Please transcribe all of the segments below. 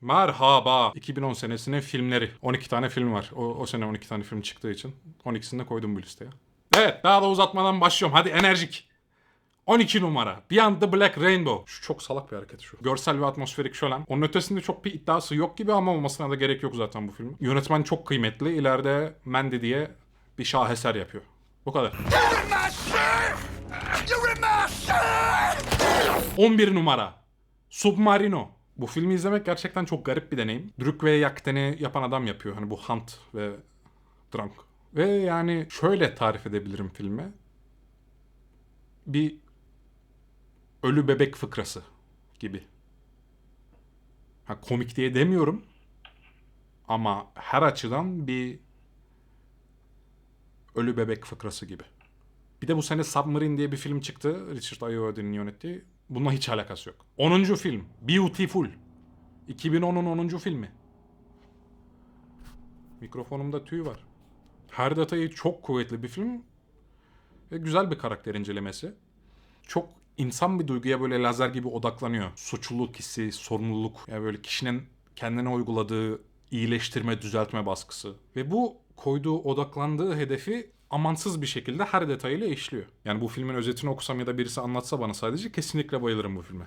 Merhaba. 2010 senesinin filmleri. 12 tane film var. O, o sene 12 tane film çıktığı için. 12'sini de koydum bu listeye. Evet daha da uzatmadan başlıyorum. Hadi enerjik. 12 numara. Beyond the Black Rainbow. Şu çok salak bir hareket şu. Görsel ve atmosferik şölen. Onun ötesinde çok bir iddiası yok gibi ama olmasına da gerek yok zaten bu filmin. Yönetmen çok kıymetli. İleride Mandy diye bir şaheser yapıyor. Bu kadar. 11 numara. Submarino. Bu filmi izlemek gerçekten çok garip bir deneyim. Druk ve Yakten'i yapan adam yapıyor. Hani bu Hunt ve Drunk. Ve yani şöyle tarif edebilirim filmi. Bir ölü bebek fıkrası gibi. Ha, komik diye demiyorum. Ama her açıdan bir ölü bebek fıkrası gibi. Bir de bu sene Submarine diye bir film çıktı. Richard Ayoade'nin yönettiği. Bununla hiç alakası yok. 10. film. Beautiful. 2010'un 10. filmi. Mikrofonumda tüy var. Her detayı çok kuvvetli bir film. Ve güzel bir karakter incelemesi. Çok insan bir duyguya böyle lazer gibi odaklanıyor. Suçluluk hissi, sorumluluk. Yani böyle kişinin kendine uyguladığı iyileştirme, düzeltme baskısı. Ve bu koyduğu, odaklandığı hedefi amansız bir şekilde her detayıyla işliyor. Yani bu filmin özetini okusam ya da birisi anlatsa bana sadece kesinlikle bayılırım bu filme.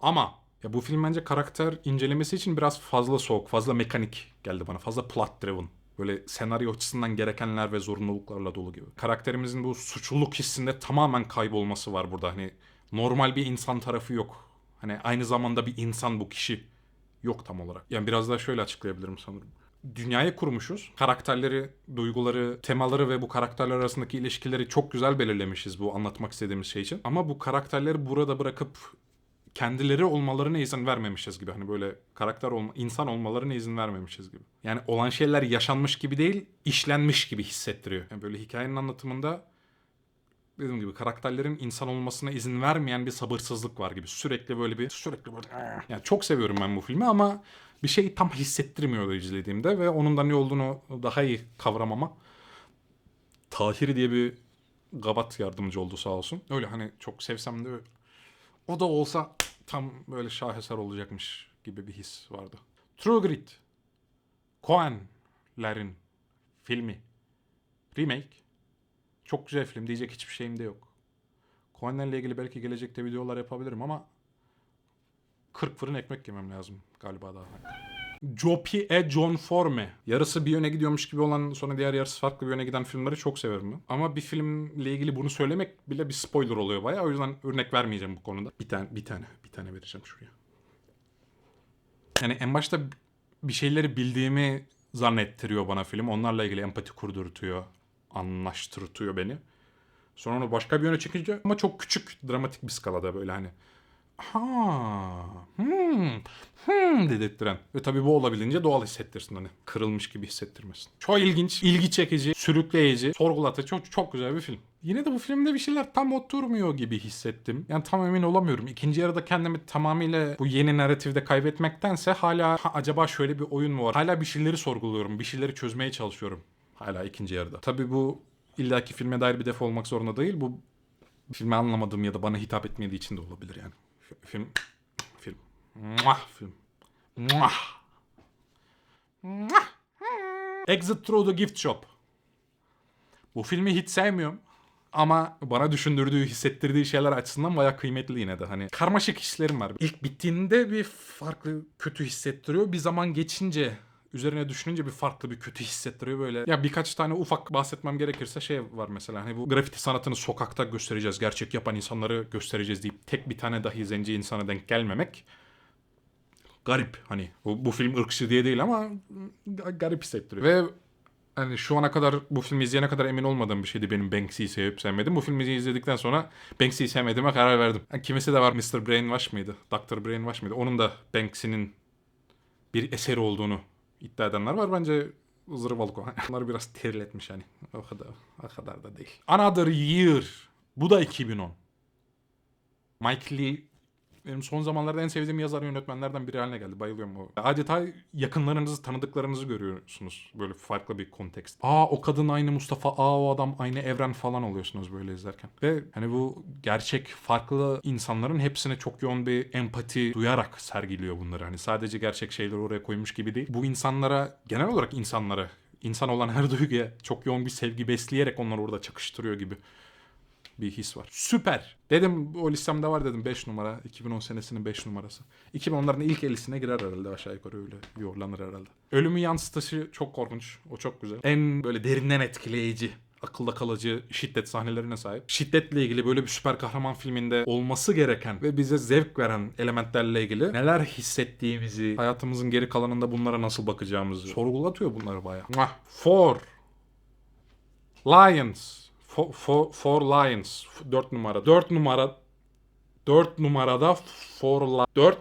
Ama ya bu film bence karakter incelemesi için biraz fazla soğuk, fazla mekanik geldi bana. Fazla plot driven. Böyle senaryo açısından gerekenler ve zorunluluklarla dolu gibi. Karakterimizin bu suçluluk hissinde tamamen kaybolması var burada. Hani normal bir insan tarafı yok. Hani aynı zamanda bir insan bu kişi yok tam olarak. Yani biraz daha şöyle açıklayabilirim sanırım. Dünyayı kurmuşuz. Karakterleri, duyguları, temaları ve bu karakterler arasındaki ilişkileri çok güzel belirlemişiz bu anlatmak istediğimiz şey için. Ama bu karakterleri burada bırakıp kendileri olmalarına izin vermemişiz gibi. Hani böyle karakter olma, insan olmalarına izin vermemişiz gibi. Yani olan şeyler yaşanmış gibi değil, işlenmiş gibi hissettiriyor. Yani böyle hikayenin anlatımında dediğim gibi karakterlerin insan olmasına izin vermeyen bir sabırsızlık var gibi. Sürekli böyle bir sürekli böyle yani çok seviyorum ben bu filmi ama bir şey tam hissettirmiyordu izlediğimde ve onun da ne olduğunu daha iyi kavramama Tahir diye bir gabat yardımcı oldu sağ olsun. Öyle hani çok sevsem de o da olsa tam böyle şaheser olacakmış gibi bir his vardı. True Grit. Coen'lerin filmi. Remake. Çok güzel film diyecek hiçbir şeyim de yok. Coen'lerle ilgili belki gelecekte videolar yapabilirim ama 40 fırın ekmek yemem lazım galiba daha. Jopi e John Forme. Yarısı bir yöne gidiyormuş gibi olan sonra diğer yarısı farklı bir yöne giden filmleri çok severim. Ama bir filmle ilgili bunu söylemek bile bir spoiler oluyor bayağı. O yüzden örnek vermeyeceğim bu konuda. Bir tane, bir tane, bir tane vereceğim şuraya. Yani en başta bir şeyleri bildiğimi zannettiriyor bana film. Onlarla ilgili empati kurdurtuyor, anlaştırtıyor beni. Sonra onu başka bir yöne çekince ama çok küçük, dramatik bir skalada böyle hani ha, hmm dedirttiren. Ve tabii bu olabildiğince doğal hissettirsin hani. Kırılmış gibi hissettirmesin. Çok ilginç, ilgi çekici, sürükleyici, sorgulatıcı, çok, çok güzel bir film. Yine de bu filmde bir şeyler tam oturmuyor gibi hissettim. Yani tam emin olamıyorum. İkinci yarıda kendimi tamamıyla bu yeni narratifde kaybetmektense hala ha, acaba şöyle bir oyun mu var? Hala bir şeyleri sorguluyorum, bir şeyleri çözmeye çalışıyorum. Hala ikinci yarıda. Tabii bu illaki filme dair bir defo olmak zorunda değil. Bu filmi anlamadığım ya da bana hitap etmediği için de olabilir yani. Film. Film. Muah, film. Muah. Muah. Exit Through the Gift Shop. Bu filmi hiç sevmiyorum. Ama bana düşündürdüğü, hissettirdiği şeyler açısından bayağı kıymetli yine de. Hani karmaşık hislerim var. İlk bittiğinde bir farklı kötü hissettiriyor. Bir zaman geçince üzerine düşününce bir farklı bir kötü hissettiriyor böyle. Ya birkaç tane ufak bahsetmem gerekirse şey var mesela. Hani bu grafiti sanatını sokakta göstereceğiz. Gerçek yapan insanları göstereceğiz deyip tek bir tane dahi zenci insana denk gelmemek garip hani bu, bu film ırkçı diye değil ama ga- garip hissettiriyor. Ve hani şu ana kadar bu filmi izleyene kadar emin olmadığım bir şeydi benim Banksy'yi sevip sevmedim. Bu filmi izledikten sonra Banksy'yi sevmediğime karar verdim. Yani kimisi de var Mr. Brainwash mıydı? Dr. Brainwash mıydı? Onun da Banksy'nin bir eseri olduğunu iddia edenler var. Bence zırvalık o. Onları biraz terletmiş hani. O kadar, o kadar da değil. Another Year. Bu da 2010. Mike Lee benim son zamanlarda en sevdiğim yazar yönetmenlerden biri haline geldi. Bayılıyorum o. Adeta yakınlarınızı, tanıdıklarınızı görüyorsunuz böyle farklı bir kontekst. Aa o kadın aynı Mustafa, aa o adam aynı evren falan oluyorsunuz böyle izlerken. Ve hani bu gerçek farklı insanların hepsine çok yoğun bir empati duyarak sergiliyor bunları. Hani sadece gerçek şeyleri oraya koymuş gibi değil. Bu insanlara, genel olarak insanlara, insan olan her duyguya çok yoğun bir sevgi besleyerek onları orada çakıştırıyor gibi bir his var. Süper. Dedim o listemde var dedim 5 numara. 2010 senesinin 5 numarası. 2010'ların ilk 50'sine girer herhalde aşağı yukarı öyle yuvarlanır herhalde. Ölümü yansıtışı çok korkunç. O çok güzel. En böyle derinden etkileyici akılda kalıcı şiddet sahnelerine sahip. Şiddetle ilgili böyle bir süper kahraman filminde olması gereken ve bize zevk veren elementlerle ilgili neler hissettiğimizi, hayatımızın geri kalanında bunlara nasıl bakacağımızı sorgulatıyor bunları bayağı. Four. Lions. For, for, for Lions. 4 numara. 4 numara. 4 numarada For Li- 4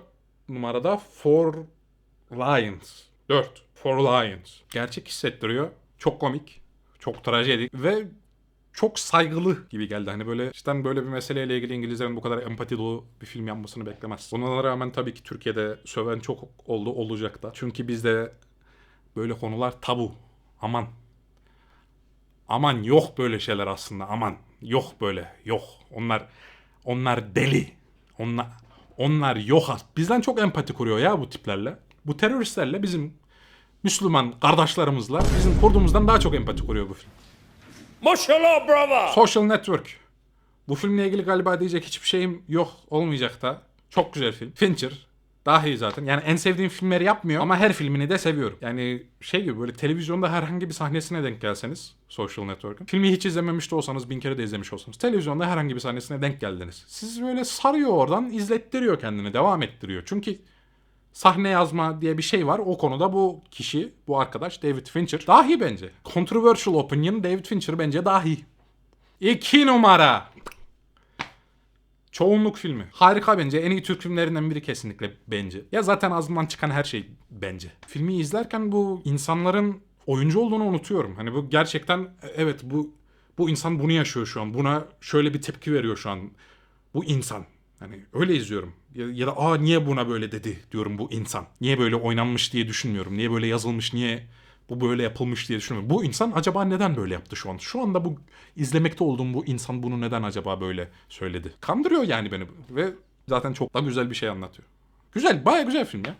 numarada For Lions. 4. For Lions. Gerçek hissettiriyor. Çok komik. Çok trajedik ve çok saygılı gibi geldi. Hani böyle işte böyle bir meseleyle ilgili İngilizlerin bu kadar empati dolu bir film yapmasını beklemez. Buna rağmen tabii ki Türkiye'de söven çok oldu olacak da. Çünkü bizde böyle konular tabu. Aman Aman yok böyle şeyler aslında. Aman yok böyle. Yok. Onlar onlar deli. Onlar onlar yok. Bizden çok empati kuruyor ya bu tiplerle. Bu teröristlerle bizim Müslüman kardeşlerimizle bizim kurduğumuzdan daha çok empati kuruyor bu film. Maşallah bravo. Social Network. Bu filmle ilgili galiba diyecek hiçbir şeyim yok olmayacak da. Çok güzel film. Fincher. Daha iyi zaten. Yani en sevdiğim filmleri yapmıyor ama her filmini de seviyorum. Yani şey gibi böyle televizyonda herhangi bir sahnesine denk gelseniz Social Network'ın. Filmi hiç izlememiş de olsanız bin kere de izlemiş olsanız. Televizyonda herhangi bir sahnesine denk geldiniz. Siz böyle sarıyor oradan izlettiriyor kendini. Devam ettiriyor. Çünkü sahne yazma diye bir şey var. O konuda bu kişi, bu arkadaş David Fincher dahi bence. Controversial opinion David Fincher bence dahi. İki numara. Çoğunluk filmi. Harika bence. En iyi Türk filmlerinden biri kesinlikle bence. Ya zaten ağzımdan çıkan her şey bence. Filmi izlerken bu insanların oyuncu olduğunu unutuyorum. Hani bu gerçekten evet bu bu insan bunu yaşıyor şu an. Buna şöyle bir tepki veriyor şu an. Bu insan. Hani öyle izliyorum. Ya, ya da aa niye buna böyle dedi diyorum bu insan. Niye böyle oynanmış diye düşünmüyorum. Niye böyle yazılmış, niye bu böyle yapılmış diye düşünmüyorum. Bu insan acaba neden böyle yaptı şu an? Şu anda bu izlemekte olduğum bu insan bunu neden acaba böyle söyledi? Kandırıyor yani beni ve zaten çok da güzel bir şey anlatıyor. Güzel, baya güzel film ya.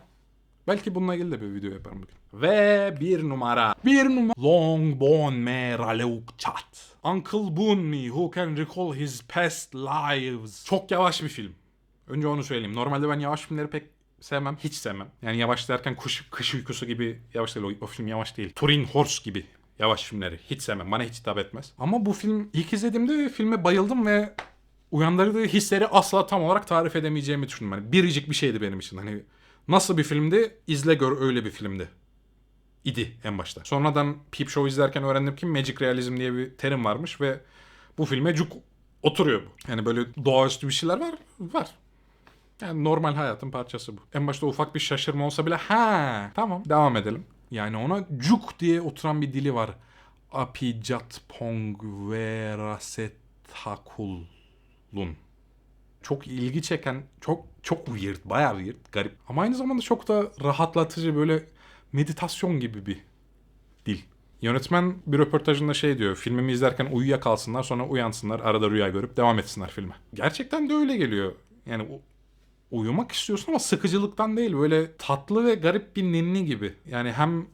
Belki bununla ilgili de bir video yaparım bugün. Ve bir numara. Bir numara. Long Bon Me Raleuk Chat. Uncle Boon Me Who Can Recall His Past Lives. Çok yavaş bir film. Önce onu söyleyeyim. Normalde ben yavaş filmleri pek sevmem. Hiç sevmem. Yani yavaş derken kuş, kış uykusu gibi yavaş değil. O, o film yavaş değil. Turing Horse gibi yavaş filmleri. Hiç sevmem. Bana hiç hitap etmez. Ama bu film ilk izlediğimde filme bayıldım ve uyandırdığı hisleri asla tam olarak tarif edemeyeceğimi düşündüm. Hani biricik bir şeydi benim için. Hani nasıl bir filmdi? İzle gör öyle bir filmdi. İdi en başta. Sonradan Peep Show izlerken öğrendim ki Magic Realism diye bir terim varmış ve bu filme cuk oturuyor bu. Yani böyle doğaüstü bir şeyler var. Var. Yani normal hayatın parçası bu. En başta ufak bir şaşırma olsa bile ha tamam devam edelim. Yani ona cuk diye oturan bir dili var. Apijat pong verasetakulun. Çok ilgi çeken, çok çok weird, bayağı weird, garip. Ama aynı zamanda çok da rahatlatıcı böyle meditasyon gibi bir dil. Yönetmen bir röportajında şey diyor. Filmimi izlerken uyuyakalsınlar sonra uyansınlar. Arada rüya görüp devam etsinler filme. Gerçekten de öyle geliyor. Yani uyumak istiyorsun ama sıkıcılıktan değil. Böyle tatlı ve garip bir ninni gibi. Yani hem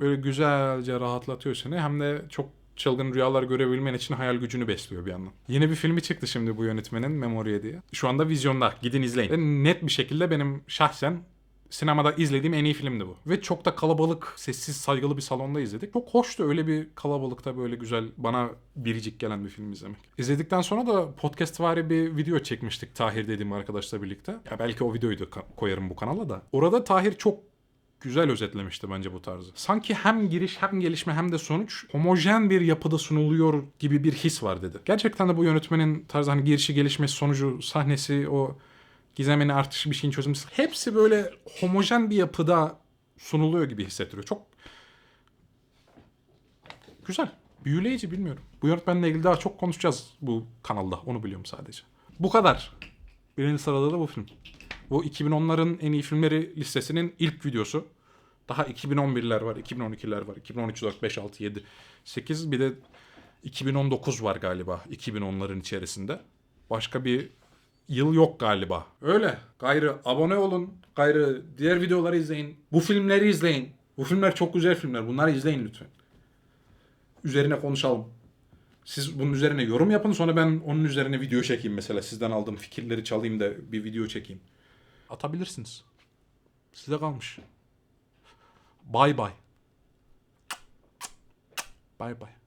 böyle güzelce rahatlatıyor seni hem de çok çılgın rüyalar görebilmen için hayal gücünü besliyor bir yandan. Yeni bir filmi çıktı şimdi bu yönetmenin Memoria diye. Şu anda vizyonda. Gidin izleyin. Ve net bir şekilde benim şahsen sinemada izlediğim en iyi filmdi bu. Ve çok da kalabalık, sessiz, saygılı bir salonda izledik. Çok hoştu öyle bir kalabalıkta böyle güzel, bana biricik gelen bir film izlemek. İzledikten sonra da podcast vari bir video çekmiştik Tahir dediğim arkadaşla birlikte. Ya belki o videoyu da koyarım bu kanala da. Orada Tahir çok güzel özetlemişti bence bu tarzı. Sanki hem giriş hem gelişme hem de sonuç homojen bir yapıda sunuluyor gibi bir his var dedi. Gerçekten de bu yönetmenin tarzı hani girişi gelişmesi sonucu sahnesi o gizemini artışı bir şeyin çözümü hepsi böyle homojen bir yapıda sunuluyor gibi hissettiriyor. Çok güzel. Büyüleyici bilmiyorum. Bu yönetmenle ilgili daha çok konuşacağız bu kanalda. Onu biliyorum sadece. Bu kadar. Birinci sırada da bu film. Bu 2010'ların en iyi filmleri listesinin ilk videosu. Daha 2011'ler var, 2012'ler var, 2013, 4, 5, 6, 7, 8 bir de 2019 var galiba 2010'ların içerisinde. Başka bir yıl yok galiba. Öyle. Gayrı abone olun. Gayrı diğer videoları izleyin. Bu filmleri izleyin. Bu filmler çok güzel filmler. Bunları izleyin lütfen. Üzerine konuşalım. Siz bunun üzerine yorum yapın sonra ben onun üzerine video çekeyim mesela. Sizden aldığım fikirleri çalayım da bir video çekeyim. Atabilirsiniz. Size kalmış. Bay bay. Bay bay.